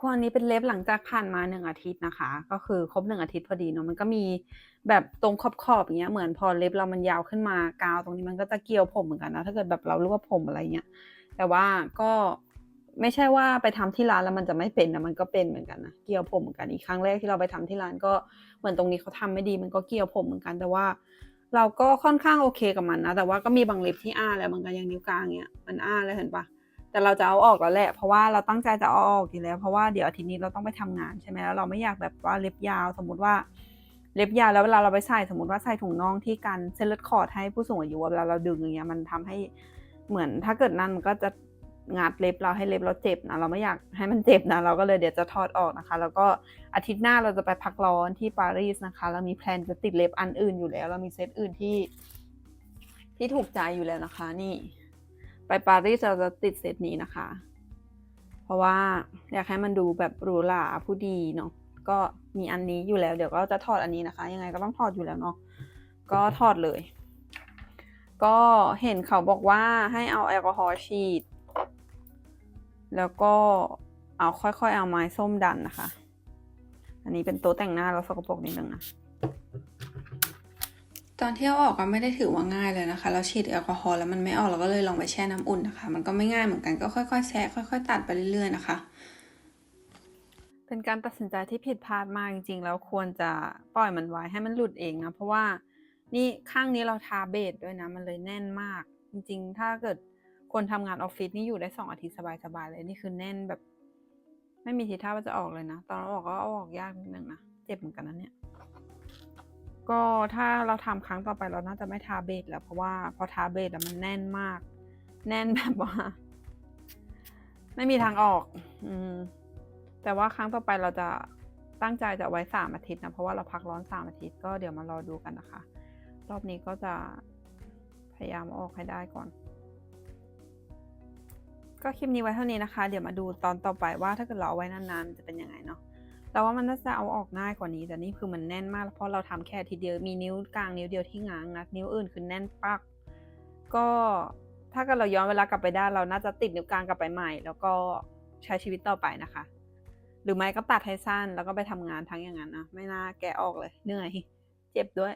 ควรนี้เป็นเล็บหลังจากผ่านมาหนึ่งอาทิตย์นะคะ ก็คือครบหนึ่งอาทิตย์พอดีเนาะมันก็มีแบบตรงขอบขอบๆอย่างเงี้ยเหมือนพอเล็บเรามันยาวขึ้นมากาวตรงนี้มันก็จะเกี่ยวผมเหมือนกันนะถ้าเกิดแบบเรารวบผมอะไรเงี้ยแต่ว่าก็ไม่ใช่ว่าไปทำที่ร้านแล้วมันจะไม่เป็นนะมันก็เป็นเหมือนกันนะเกี่ยวผมเหมือนกันอีกครั้งแรกที่เราไปทำที่ร้านก็เหมือนตรงนี้เขาทำไม่ดี มันก็เกี่ยวผมเหมือนกันแต่ว่า เราก็ค่อนข้างโอเคกับมันนะแต่ว่าก็มีบางเล็บที่อ้าแล้วมันก็ยังนิ้วกลางเนี้ยมันอ้าแล้วเห็นปะ แต่เราจะเอาออกแล้วแหละ เพราะว่าเราตั้งใจจะเอาออกอยู่แล้ว เพราะว่าเดี๋ยวอาทิตย์นี้เราต้องไปทำงานใช่ไหมแล้วเราไม่อยากแบบว่าเล็บยาว สมมติว่าเล็บยาวแล้วเวลาเราไปใส่สมมติว่าใส่ถุงน่องที่กันเส้นเลือดขอดให้ผู้สูงอายุเวลาเราดึงอย่างเงี้ยมันทำให้เหมือนถ้าเกิดนั่นมันก็จะงัดเล็บเราให้เล็บเราเจ็บนะเราไม่อยากให้มันเจ็บนะเราก็เลยเดี๋ยวจะถอดออกนะคะ แล้วก็อาทิตย์หน้าเราจะไปพักร้อนที่ปารีสนะคะ เรามีแพลนจะติดเล็บอันอื่นอยู่แล้ว เรามีเซตอื่นที่ที่ถูกใจอยู่แล้วนะคะนี่ ไปปารีสเราจะติดเซตนี้นะคะ เพราะว่าอยากให้มันดูแบบหรูหราผู้ดีเนาะก็มีอันนี้อยู่แล้ว เดี๋ยวก็จะถอดอันนี้นะคะ ยังไงก็ต้องถอดอยู่แล้วเนาะก็ถอดเลย ก็เห็นเขาบอกว่าให้เอาแอลกอฮอล์ฉีด แล้วก็เอาค่อยๆเอาไม้ส้มดันนะคะ อันนี้เป็นโต๊ะแต่งหน้าเราสกปรกนิดนึงนะ ตอนที่เอาออกก็ไม่ได้ถือว่าง่ายเลยนะคะ เราฉีดแอลกอฮอล์แล้วมันไม่ออกเราก็เลยลองไปแช่น้ำอุ่นนะคะ มันก็ไม่ง่ายเหมือนกันก็ค่อยๆแซะค่อยๆ ตัดไปเรื่อยๆนะคะ เป็นการตัดสินใจที่ผิดพลาดมากจริงๆ แล้วควรจะปล่อยมันไว้ให้มันหลุดเองนะ เพราะว่านี่ข้างนี้เราทาเบสด้วยนะ มันเลยแน่นมาก จริงๆ ถ้าเกิดคนทำงานออฟฟิศนี่อยู่ได้สองอาทิตย์สบายๆเลยนี่คือแน่นแบบ ไม่มีทีท่าว่าจะออกเลยนะ ตอนเราออกก็เอาออกยากนิดนึงนะเจ็บเหมือนกันนะเนี่ย ก็ถ้าเราทำครั้งต่อไปเราน่าจะไม่ทาเบสแล้วเพราะว่าพอทาเบสแล้วมันแน่นมาก แน่นแบบว่า ไม่มีทางออก อืม แต่ว่าครั้งต่อไปเราจะตั้งใจจะไว้สามอาทิตย์นะเพราะว่าเราพักร้อนสามอาทิตย์ก็เดี๋ยวมารอดูกันนะคะ รอบนี้ก็จะพยายามออกให้ได้ก่อน ก็คลิปนี้ไว้เท่านี้นะคะ เดี๋ยวมาดูตอนต่อไปว่าถ้าเกิดเราเอาไว้นานๆจะเป็นยังไงเนาะ เราว่ามันน่าจะเอาออกง่ายกว่านี้ แต่นี่คือมันแน่นมาก เพราะเราทำแค่ทีเดียวมีนิ้วกลางนิ้วเดียวที่ง้างนะนิ้วอื่นคือแน่นปัก ก็ถ้าเกิดเราย้อนเวลากลับไปได้ เราน่าจะติดนิ้วกลางกลับไปใหม่ แล้วก็ใช้ชีวิตต่อไปนะคะ หรือไม่ก็ตัดให้สั้นแล้วก็ไปทำงานทั้งอย่างนั้นนะไม่น่าแกะออกเลยเหนื่อย เจ็บด้วย